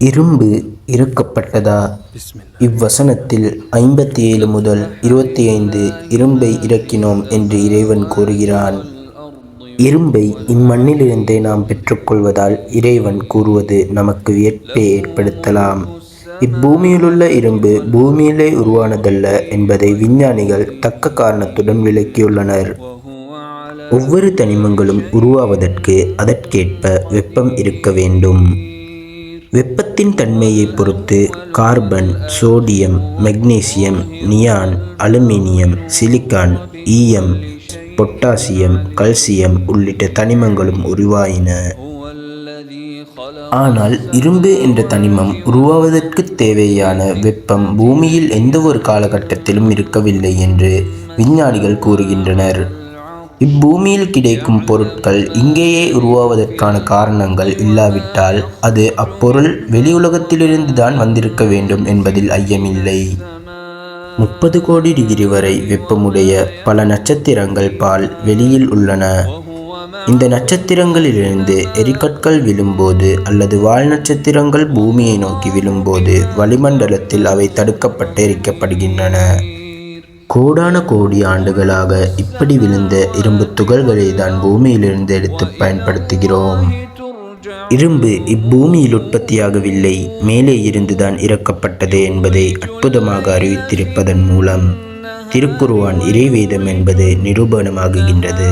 இரும்பு இறக்கப்பட்டதா? இவ்வசனத்தில் ஐம்பத்தி ஏழு முதல் இருபத்தி ஐந்து இரும்பை இறக்கினோம் என்று இறைவன் கூறுகிறான். இரும்பை இம்மண்ணிலிருந்தே நாம் பெற்றுக்கொள்வதால் இறைவன் கூறுவது நமக்கு வியப்பை ஏற்படுத்தலாம். இப்பூமியிலுள்ள இரும்பு பூமியிலே உருவானதல்ல என்பதை விஞ்ஞானிகள் தக்க காரணத்துடன் விளக்கியுள்ளனர். ஒவ்வொரு தனிமங்களும் உருவாவதற்கு அதற்கேற்ப வெப்பம் இருக்க வேண்டும். வெப்பத்தின் தன்மையை பொறுத்து carbon sodium magnesium neon aluminium silicon ஈயம் பொட்டாசியம் கல்சியம் உள்ளிட்ட தனிமங்களும் உருவாயின. ஆனால் இரும்பு என்ற தனிமம் உருவாவதற்கு தேவையான வெப்பம் பூமியில் எந்த ஒரு காலகட்டத்திலும் இருக்கவில்லை என்று விஞ்ஞானிகள் கூறுகின்றனர். இப்பூமியில் கிடைக்கும் பொருட்கள் இங்கேயே உருவாவதற்கான காரணங்கள் இல்லாவிட்டால் அது அப்பொருள் வெளியுலகத்திலிருந்து தான் வந்திருக்க வேண்டும் என்பதில் ஐயமில்லை. முப்பது கோடி டிகிரி வரை வெப்பமுடைய பல நட்சத்திரங்கள் பால் வெளியில் உள்ளன. இந்த நட்சத்திரங்களிலிருந்து எரிக்கற்கள் விழும்போது அல்லது வால் நட்சத்திரங்கள் பூமியை நோக்கி விழும்போது வளிமண்டலத்தில் அவை தடுக்கப்பட்டு எரிக்கப்படுகின்றன. கோடான கோடி ஆண்டுகளாக இப்படி விழுந்த இரும்பு துகள்களை தான் பூமியிலிருந்து எடுத்து பயன்படுத்துகிறோம். இரும்பு இப்பூமியில் உற்பத்தியாகவில்லை மேலே இருந்துதான் இறக்கப்பட்டது என்பதை அற்புதமாக அறிவித்திருப்பதன் மூலம் திருக்குருவான் இறைவேதம் என்பது நிரூபணமாகுகின்றது.